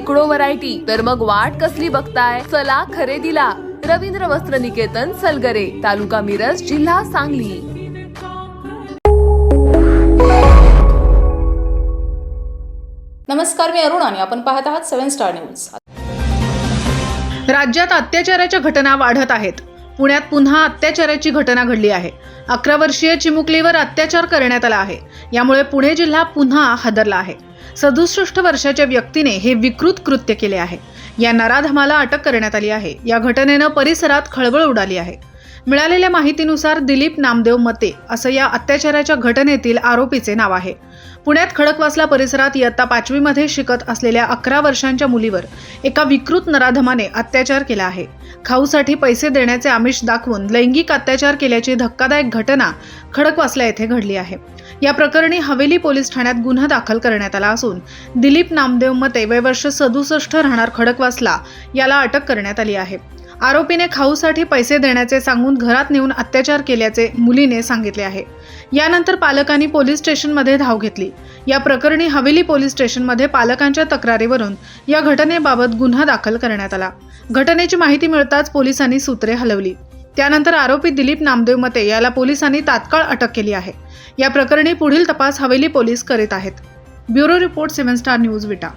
शेकडो व्हरायटी. तर मग वाट कसली बघताय? चला खरेदीला. रवींद्र वस्त्र निकेतन सलगरे. तालुका मिरज जिल्हा सांगली. नमस्कार मी अरुण आणि आपण पाहत आहात सेव्हन स्टार न्यूज. राज्यात अत्याचाराच्या घटना वाढत आहेत. पुण्यात पुन्हा अत्याचाराची घटना घडली आहे. अकरा वर्षीय चिमुकलीवर अत्याचार करण्यात आला आहे. यामुळे पुणे जिल्हा पुन्हा हादरला आहे. सदुसष्ट वर्षाच्या व्यक्तीने हे विकृत कृत्य केले आहे. या नराधमाला अटक करण्यात आली आहे. या घटनेनं परिसरात खळबळ उडाली आहे. मिळालेल्या माहितीनुसार दिलीप नामदेव मते असं या अत्याचाराच्या घटनेतील आरोपीचे नाव आहे. पुण्यात खडकवासला परिसरात इयत्ता पाचवीमध्ये शिकत असलेल्या अकरा वर्षांच्या मुलीवर एका विकृत नराधमाने अत्याचार केला आहे. खाऊसाठी पैसे देण्याचे आमिष दाखवून लैंगिक अत्याचार केल्याची धक्कादायक घटना खडकवासला येथे घडली आहे. या प्रकरणी हवेली पोलीस ठाण्यात गुन्हा दाखल करण्यात आला असून दिलीप नामदेव मते वय वर्ष सदुसष्ट राहणार खडकवासला याला अटक करण्यात आली आहे. आरोपीने खाऊसाठी पैसे देण्याचे सांगून घरात नेऊन अत्याचार केल्याचे मुलीने सांगितले आहे. यानंतर पालकांनी पोलीस स्टेशनमध्ये धाव घेतली. या प्रकरणी हवेली पोलीस स्टेशनमध्ये पालकांच्या तक्रारीवरून या घटनेबाबत गुन्हा दाखल करण्यात आला. घटनेची माहिती मिळताच पोलिसांनी सूत्रे हलवली. त्यानंतर आरोपी दिलीप नामदेव मते याला पोलिसांनी तात्काळ अटक केली आहे. या प्रकरणी पुढील तपास हवेली पोलीस करीत आहेत. Bureau report seven star news Vita.